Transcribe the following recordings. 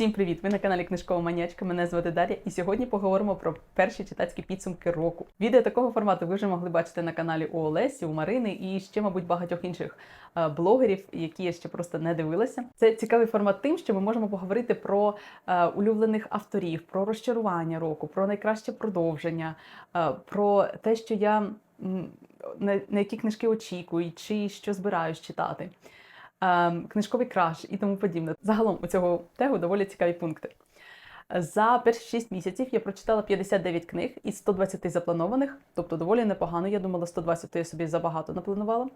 Всім привіт! Ви на каналі Книжкова Манячка. Мене звати Дар'я, і сьогодні поговоримо про перші читацькі підсумки року. Відео такого формату ви вже могли бачити на каналі у Олесі, у Марини і ще, мабуть, багатьох інших е, блогерів, які я ще просто не дивилася. Це цікавий формат тим, що ми можемо поговорити про е, улюблених авторів, про розчарування року, про найкраще продовження, е, про те, що я на, які книжки очікую, чи що збираюсь читати книжковий краш і тому подібне. Загалом у цього тегу доволі цікаві пункти. За перші 6 місяців я прочитала 59 книг із 120 запланованих, тобто доволі непогано. Я думала, 120 то я собі забагато напланувала.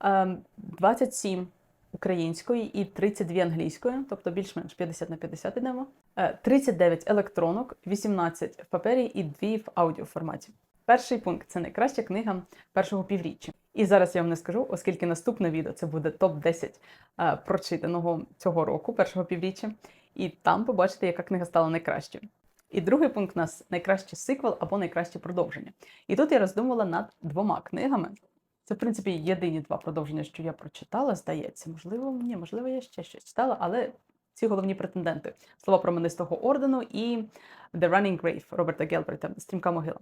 Ем, 27 української і 32 англійської, тобто більш-менш 50 на 50 ідемо. Е, 39 електронок, 18 в папері і 2 в аудіоформаті. Перший пункт це найкраща книга першого півріччя. І зараз я вам не скажу, оскільки наступне відео це буде топ-10 е, прочитаного цього року, першого півріччя, і там побачите, яка книга стала найкращою. І другий пункт у нас найкращий сиквел або найкраще продовження. І тут я роздумувала над двома книгами. Це, в принципі, єдині два продовження, що я прочитала, здається. Можливо, ні, можливо, я ще щось читала, але ці головні претенденти: слова променистого ордену і The Running Grave Роберта Гелберта Стрімка могила.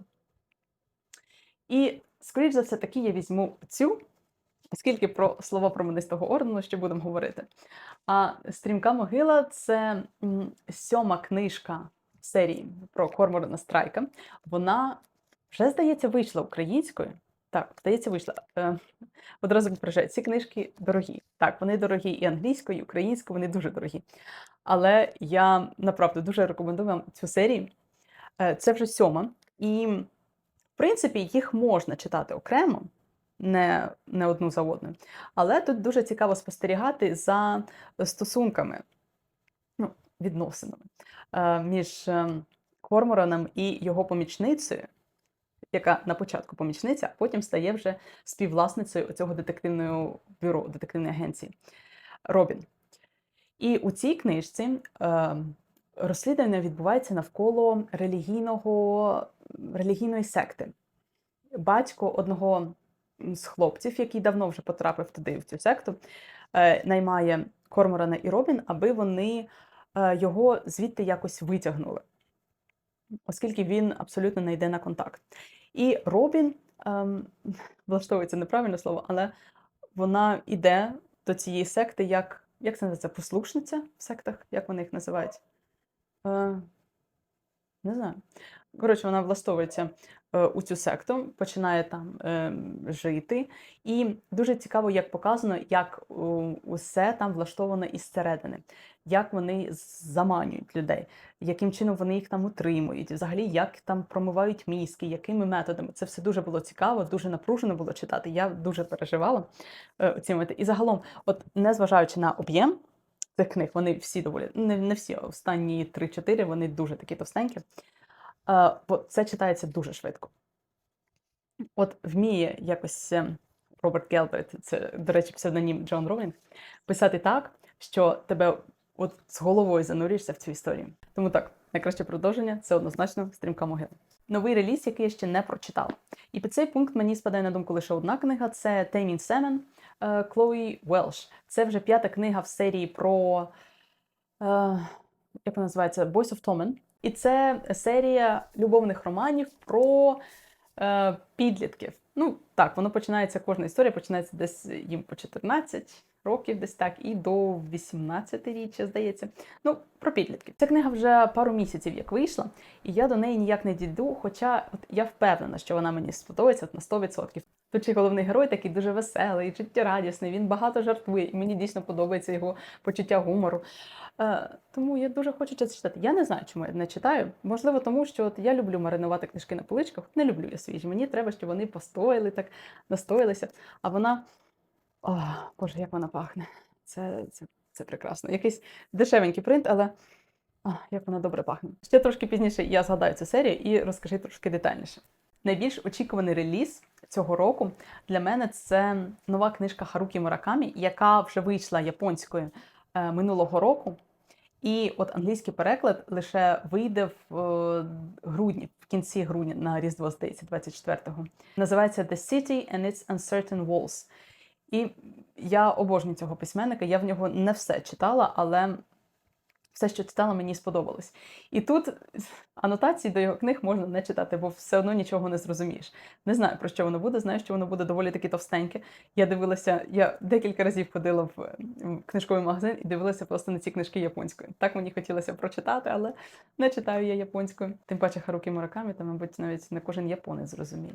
І, скоріш за все, таки я візьму цю, оскільки про слова променистого ордену ще будемо говорити. А Стрімка могила це сьома книжка серії про Корморана Страйка. Вона вже, здається, вийшла українською. Так, здається, вийшла. Е, одразу попереджаю, ці книжки дорогі. Так, вони дорогі і англійською, і українською, вони дуже дорогі. Але я направду дуже рекомендую вам цю серію. Е, Це вже сьома. І, в принципі, їх можна читати окремо, не, не одну за одною. Але тут дуже цікаво спостерігати за стосунками, ну, відносинами е, між е, Кормораном і його помічницею, яка на початку помічниця, а потім стає вже співвласницею цього детективного бюро, детективної агенції Робін. І у цій книжці е, розслідування відбувається навколо релігійного, релігійної секти. Батько одного з хлопців, який давно вже потрапив туди, в цю секту, е, наймає Корморана і Робін, аби вони е, його звідти якось витягнули, оскільки він абсолютно не йде на контакт. І Робін ем, влаштовується неправильне слово, але вона йде до цієї секти як, як це називається, послушниця в сектах, як вони їх називають? Е, не знаю. Коротше, вона влаштовується е, у цю секту, починає там е, жити. І дуже цікаво, як показано, як е, усе там влаштовано із середини, як вони заманюють людей, яким чином вони їх там утримують, взагалі, як там промивають мізки, якими методами. Це все дуже було цікаво, дуже напружено було читати. Я дуже переживала е, оцінювати. І загалом, от незважаючи на об'єм цих книг, вони всі доволі, не, не всі, останні 3-4, вони дуже такі товстенькі. Бо це читається дуже швидко. От вміє якось е, Роберт Гелберт, це, до речі, псевдонім Джон Роулінг, писати так, що тебе от з головою занурюєшся в цю історію. Тому так, найкраще продовження це однозначно стрімка могила. Новий реліз, який я ще не прочитала. І під цей пункт мені спадає на думку лише одна книга: це Теймін Семен Клої Велш. Це вже п'ята книга в серії про е, як називається Boys of Tommen. І це серія любовних романів про е, підлітків. Ну так, воно починається, кожна історія починається десь їм по 14 років, десь так, і до 18-річчя, здається. Ну, про підлітків. Ця книга вже пару місяців як вийшла, і я до неї ніяк не дійду, хоча от я впевнена, що вона мені сподобається от на 100%. Тут ще головний герой такий дуже веселий, життєрадісний, він багато жартує, і мені дійсно подобається його почуття гумору. Е, тому я дуже хочу це читати. Я не знаю, чому я не читаю. Можливо, тому що от я люблю маринувати книжки на поличках. Не люблю я свіжі. Мені треба, щоб вони постояли, так настоялися. А вона. О, Боже, як вона пахне. Це, це, це прекрасно. Якийсь дешевенький принт, але. А, як вона добре пахне. Ще трошки пізніше я згадаю цю серію і розкажу трошки детальніше. Найбільш очікуваний реліз цього року для мене це нова книжка Харукі Муракамі, яка вже вийшла японською е, минулого року. І от англійський переклад лише вийде в е, грудні, в кінці грудня на Різдво, здається, 24-го. Називається The City and Its Uncertain Walls. І я обожнюю цього письменника. Я в нього не все читала, але все, що читала, мені сподобалось. І тут анотації до його книг можна не читати, бо все одно нічого не зрозумієш. Не знаю, про що воно буде, знаю, що воно буде доволі таки товстеньке. Я дивилася, я декілька разів ходила в книжковий магазин і дивилася просто на ці книжки японською. Так мені хотілося прочитати, але не читаю я японською. Тим паче Харукі Муракамі, та, мабуть, навіть не кожен японець зрозуміє.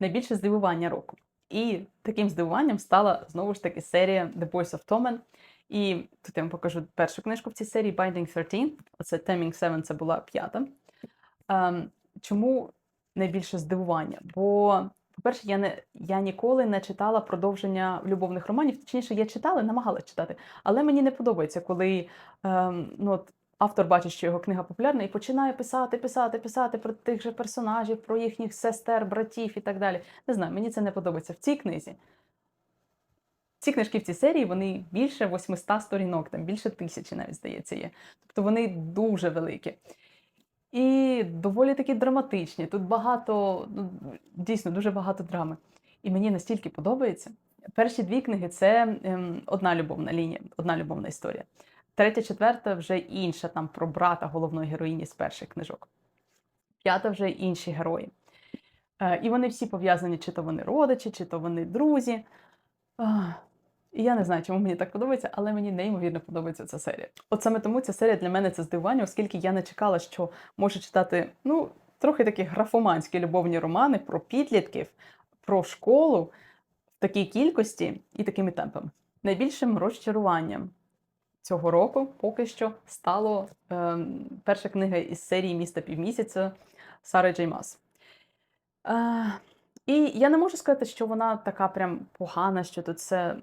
Найбільше здивування року. І таким здивуванням стала знову ж таки серія The Boys of Tommen. І тут я вам покажу першу книжку в цій серії Binding 13. Оце Taming 7, це була п'ята. Ем, чому найбільше здивування? Бо, по-перше, я, не, я ніколи не читала продовження любовних романів. Точніше, я читала, намагалась читати, але мені не подобається, коли ем, ну, от, автор бачить, що його книга популярна, і починає писати, писати, писати про тих же персонажів, про їхніх сестер, братів і так далі. Не знаю, мені це не подобається в цій книзі. Ці книжки в цій серії вони більше 800 сторінок, там більше тисячі навіть здається є. Тобто вони дуже великі. І доволі таки драматичні. Тут багато, ну, дійсно, дуже багато драми. І мені настільки подобається. Перші дві книги це ем, одна любовна лінія, одна любовна історія. Третя, четверта вже інша, там про брата головної героїні з перших книжок. П'ята вже інші герої. Е, і вони всі пов'язані, чи то вони родичі, чи то вони друзі. Ах, І я не знаю, чому мені так подобається, але мені неймовірно подобається ця серія. От саме тому ця серія для мене це здивування, оскільки я не чекала, що можу читати ну, трохи такі графоманські любовні романи про підлітків, про школу в такій кількості і такими темпами. Найбільшим розчаруванням цього року поки що стало ем, перша книга із серії Міста півмісяця Сари Джей Мас. Е, і я не можу сказати, що вона така прям погана, що тут все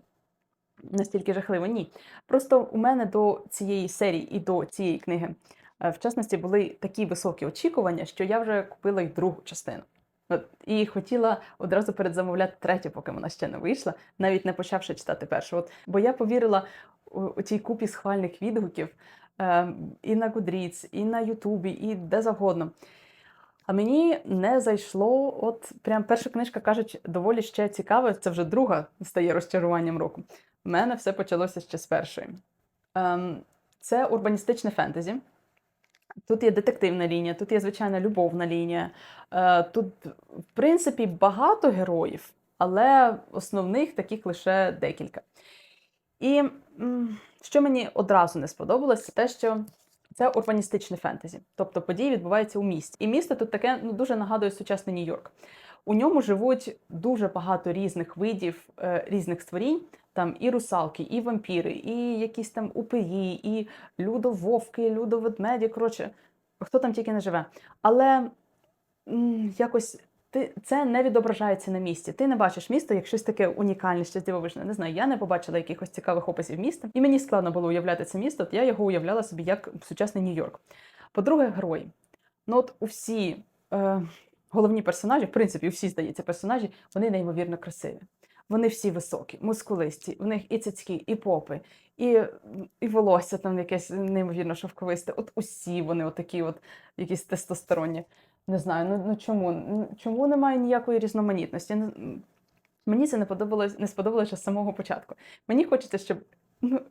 настільки жахливо. Ні. Просто у мене до цієї серії і до цієї книги, е, в частності, були такі високі очікування, що я вже купила й другу частину. От, і хотіла одразу передзамовляти третю, поки вона ще не вийшла, навіть не почавши читати першу. От, бо я повірила у, у цій купі схвальних відгуків е, і на Goodreads, і на Ютубі, і де завгодно. А мені не зайшло, от прям перша книжка кажуть, доволі ще цікава. Це вже друга стає розчаруванням року. У мене все почалося ще з першої. Ем, це урбаністичне фентезі. Тут є детективна лінія, тут є звичайна любовна лінія. Е, тут, в принципі, багато героїв, але основних таких лише декілька. І що мені одразу не сподобалось, це те, що це урбаністичне фентезі. Тобто події відбуваються у місті. І місто тут таке ну, дуже нагадує сучасний Нью-Йорк. У ньому живуть дуже багато різних видів е, різних створінь. Там і русалки, і вампіри, і якісь там упиї, і людововки, людоведмеді. Коротше, хто там тільки не живе. Але якось ти, це не відображається на місці. Ти не бачиш місто як щось таке унікальне, щось дивовижне. Не знаю, я не побачила якихось цікавих описів міста, і мені складно було уявляти це місто, то я його уявляла собі як сучасний Нью-Йорк. По-друге, герої. Ну от усі е, головні персонажі, в принципі, всі, здається, персонажі, вони неймовірно красиві. Вони всі високі, мускулисті, в них і цицьки, і попи, і, і волосся там якесь неймовірно шовковисте. От усі вони отакі, от якісь тестостеронні. Не знаю, ну, ну чому? Чому немає ніякої різноманітності? Мені це не подобалось, не сподобалося з самого початку. Мені хочеться, щоб ну,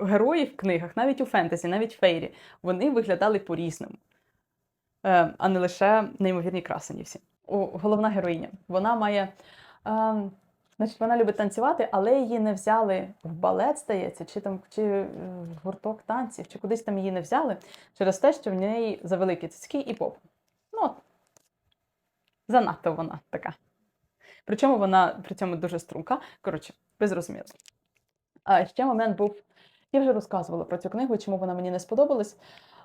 герої в книгах, навіть у фентезі, навіть фейрі, вони виглядали по-різному, е, а не лише неймовірні красені всі. О, головна героїня. Вона має. Е, Значить, вона любить танцювати, але її не взяли в балет, здається, чи там чи в гурток танців, чи кудись там її не взяли через те, що в неї завеликі цицьки і поп. Ну, занадто вона така. Причому вона при цьому дуже струнка. Коротше, ви зрозуміли. А ще момент був. Я вже розказувала про цю книгу, чому вона мені не сподобалась.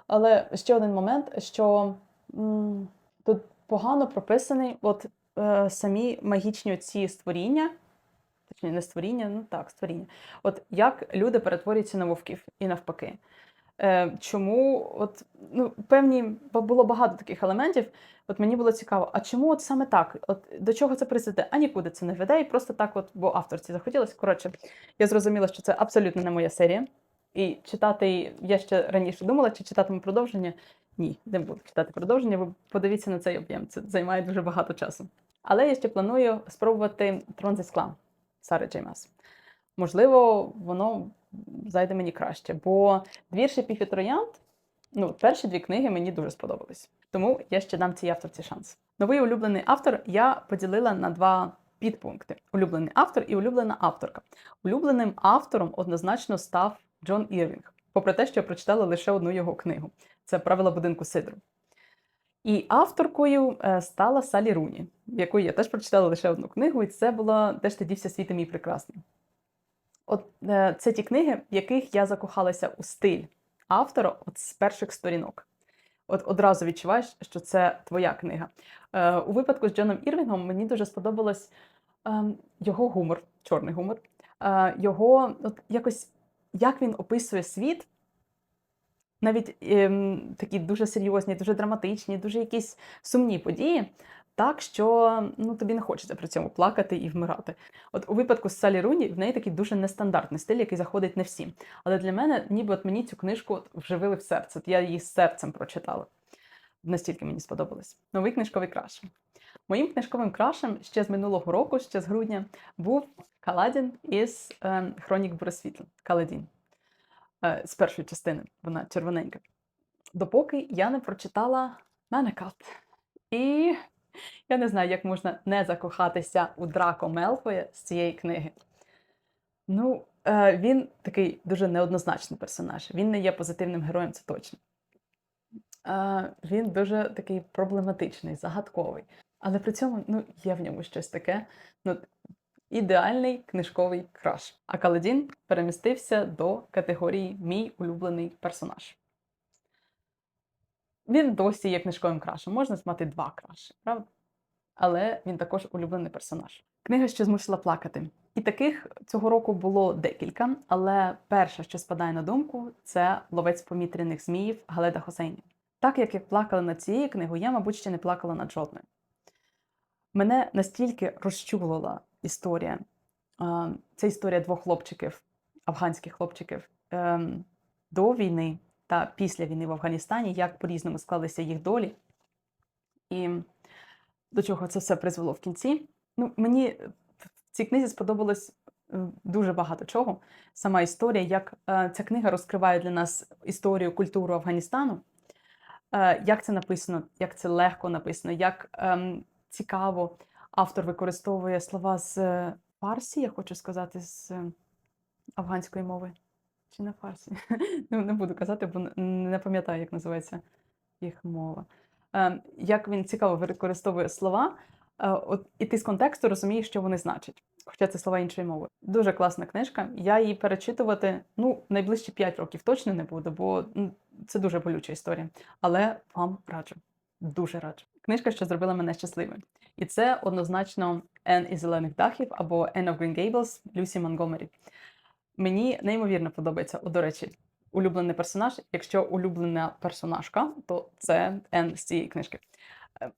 Але ще один момент, що м, тут погано прописаний от, е, самі магічні ці створіння, точніше, не створіння, ну так, створіння. От як люди перетворюються на вовків і навпаки. Е, чому от, ну, певні, бо було багато таких елементів. От мені було цікаво, а чому от саме так? От до чого це призведе? А нікуди це не веде, і просто так, от, бо авторці захотілося. Коротше, я зрозуміла, що це абсолютно не моя серія. І читати я ще раніше думала, чи читатиму продовження. Ні, не буду читати продовження, ви подивіться на цей об'єм. Це займає дуже багато часу. Але я ще планую спробувати трон зі скла Сари Джеймас. Можливо, воно зайде мені краще. Бо двір шипів троянд, ну, перші дві книги мені дуже сподобались. Тому я ще дам цій авторці шанс. Новий улюблений автор я поділила на два підпункти: улюблений автор і улюблена авторка. Улюбленим автором однозначно став Джон Ірвінг, попри те, що я прочитала лише одну його книгу це правила будинку Сидру. І авторкою е, стала Салі Руні, яку я теж прочитала лише одну книгу, і це було Де ж тоді вся світи мій прекрасний. От е, це ті книги, в яких я закохалася у стиль автора от з перших сторінок. От одразу відчуваєш, що це твоя книга. Е, у випадку з Джоном Ірвінгом мені дуже сподобалось е, його гумор, чорний гумор, його от якось як він описує світ, навіть ем, такі дуже серйозні, дуже драматичні, дуже якісь сумні події, так що ну, тобі не хочеться при цьому плакати і вмирати. От у випадку з Салі Руні в неї такий дуже нестандартний стиль, який заходить не всім. Але для мене, ніби от мені цю книжку вживили в серце. От я її з серцем прочитала. Настільки мені сподобалось. Новий книжковий краш. Моїм книжковим крашем ще з минулого року, ще з грудня, був Каладін із е, Хронік Буресвітла. Каладін. Е, з першої частини, вона червоненька. Допоки я не прочитала Менекат. І я не знаю, як можна не закохатися у Драко Мелфоя з цієї книги. Ну, е, він такий дуже неоднозначний персонаж. Він не є позитивним героєм, це точно. Е, він дуже такий проблематичний, загадковий. Але при цьому ну, є в ньому щось таке. Ну, ідеальний книжковий краш. А Каладін перемістився до категорії Мій улюблений персонаж. Він досі є книжковим крашем. Можна мати два краші, правда? Але він також улюблений персонаж. Книга, що змусила плакати. І таких цього року було декілька, але перша, що спадає на думку, це ловець помітряних зміїв Галеда Хосейні. Так як я плакала над цією книгою, я, мабуть, ще не плакала над жодною. Мене настільки розчулила історія. Це історія двох хлопчиків, афганських хлопчиків ем, до війни та після війни в Афганістані, як по-різному склалися їх долі, і до чого це все призвело в кінці. Ну, Мені в цій книзі сподобалось е, дуже багато чого. Сама історія, як е, ця книга розкриває для нас історію, культуру Афганістану, е, як це написано, як це легко написано, як ем, цікаво автор використовує слова з фарсі, я хочу сказати, з афганської мови. Чи на фарсі? Ну, не буду казати, бо не пам'ятаю, як називається їх мова. Ем, як він цікаво використовує слова, е, і ти з контексту розумієш, що вони значать. Хоча це слова іншої мови. Дуже класна книжка. Я її перечитувати ну, найближчі 5 років точно не буду, бо це дуже болюча історія. Але вам раджу. Дуже раджу. Книжка, що зробила мене щасливим. І це однозначно Ен із зелених дахів або Ен of Green Gables Люсі Монгомері. Мені неймовірно подобається, о, до речі, улюблений персонаж. Якщо улюблена персонажка, то це Ен з цієї книжки.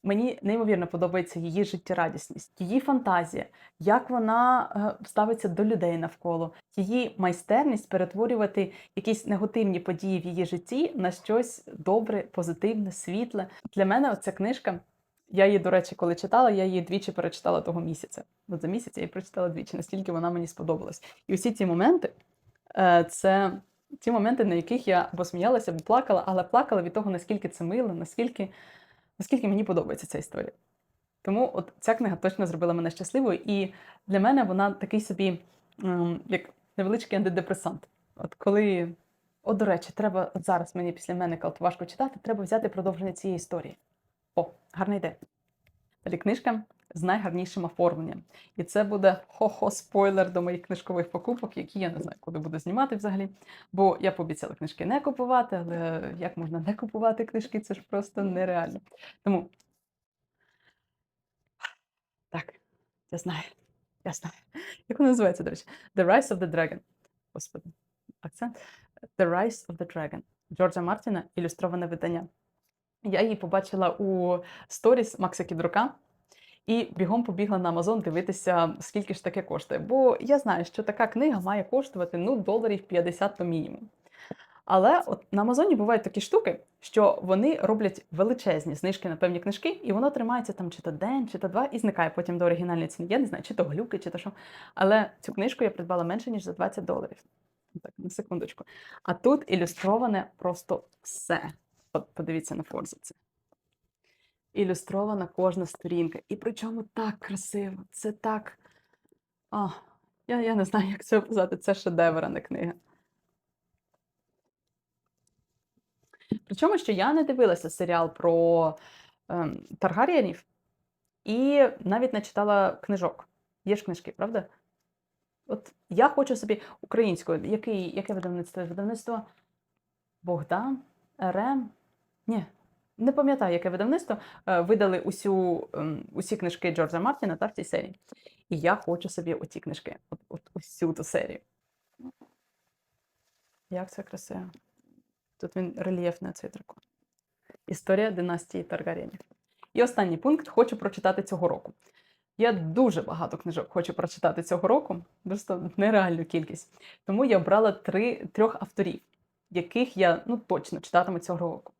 Мені неймовірно подобається її життєрадісність, її фантазія, як вона е, ставиться до людей навколо, її майстерність перетворювати якісь негативні події в її житті на щось добре, позитивне, світле. Для мене ця книжка. Я її, до речі, коли читала, я її двічі перечитала того місяця. От за місяць я її прочитала двічі, настільки вона мені сподобалась. І усі ці моменти е, це ті моменти, на яких я або сміялася, або плакала, але плакала від того, наскільки це мило, наскільки наскільки мені подобається ця історія. Тому от ця книга точно зробила мене щасливою, і для мене вона такий собі, як невеличкий антидепресант. От коли, от, до речі, треба от зараз мені після мене важко читати, треба взяти продовження цієї історії. О, гарна ідея. Далі книжка з найгарнішим оформленням. І це буде хо-хо спойлер до моїх книжкових покупок, які я не знаю, куди буду знімати взагалі. Бо я пообіцяла книжки не купувати, але як можна не купувати книжки, це ж просто нереально. Тому так, я знаю, я знаю. Як вона називається, до речі? The Rise of the Dragon. Господи, акцент. The Rise of the Dragon. Джорджа Мартіна, ілюстроване видання. Я її побачила у сторіс Макса Кідрука і бігом побігла на Амазон дивитися, скільки ж таке коштує. Бо я знаю, що така книга має коштувати ну, доларів 50 то мінімум. Але от на Амазоні бувають такі штуки, що вони роблять величезні знижки на певні книжки, і воно тримається там чи то день, чи то два, і зникає потім до оригінальної ціни. Я не знаю, чи то глюки, чи то що. Але цю книжку я придбала менше, ніж за 20 доларів. Так, на секундочку. А тут ілюстроване просто все. Подивіться на форзиці. Ілюстрована кожна сторінка. І причому так красиво. Це так. А, я, я не знаю, як це описати. Це шедевр, а не книга. Причому, що я не дивилася серіал про ем, Таргарієнів і навіть не читала книжок. Є ж книжки, правда? От я хочу собі українською. Який, яке видавництво? Видавництво Богдан, РМ. Ні, не пам'ятаю, яке видавництво. Е, Видали усю, ем, усі книжки Джорджа Мартіна та в цій серії. І я хочу собі оці книжки, от, от усю ту серію. Як це красиво. Тут він рельєфний цей дракон. Історія династії Таргарєнів. І останній пункт хочу прочитати цього року. Я дуже багато книжок хочу прочитати цього року, просто нереальну кількість. Тому я обрала три, трьох авторів, яких я ну, точно читатиму цього року.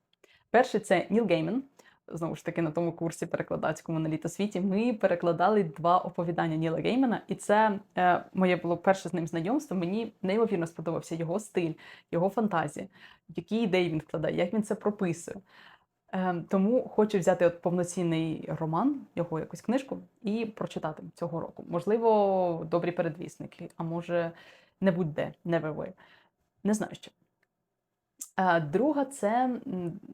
Перший це Ніл Геймен. Знову ж таки, на тому курсі перекладацькому на літосвіті ми перекладали два оповідання Ніла Геймена, і це е, моє було перше з ним знайомство. Мені неймовірно сподобався його стиль, його фантазія, які ідеї він вкладає, як він це прописує. Е, тому хочу взяти от повноцінний роман, його якусь книжку, і прочитати цього року. Можливо, добрі передвісники, а може, не будь-де, never way. Не знаю що. Е, Друга це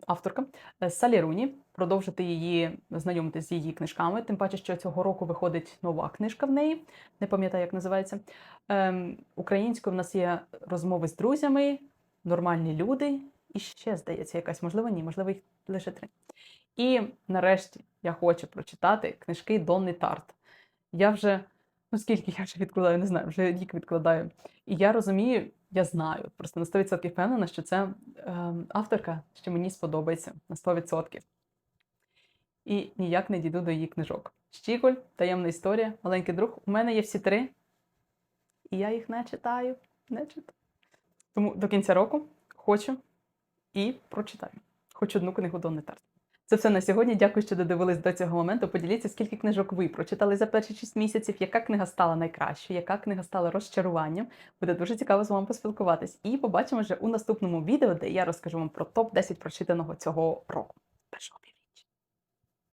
авторка е, Салі Руні. Продовжити її знайомитися з її книжками. Тим паче, що цього року виходить нова книжка в неї. Не пам'ятаю, як називається. Ем, Українською в нас є розмови з друзями, нормальні люди. І ще, здається, якась, можливо, ні, можливо, їх лише три. І нарешті я хочу прочитати книжки Донни Тарт. Я вже, ну скільки я вже відкладаю, не знаю, вже рік відкладаю. І я розумію, я знаю, просто на 100% впевнена, що це е, авторка, що мені сподобається на 100%. І ніяк не дійду до її книжок. Щіколь, таємна історія, маленький друг. У мене є всі три, і я їх не читаю. Не читаю. Тому до кінця року хочу і прочитаю. Хоч одну книгу Донни Тарт. Це все на сьогодні. Дякую, що додивились до цього моменту. Поділіться, скільки книжок ви прочитали за перші 6 місяців, яка книга стала найкращою, яка книга стала розчаруванням. Буде дуже цікаво з вами поспілкуватись. І побачимо вже у наступному відео, де я розкажу вам про топ-10 прочитаного цього року. Першого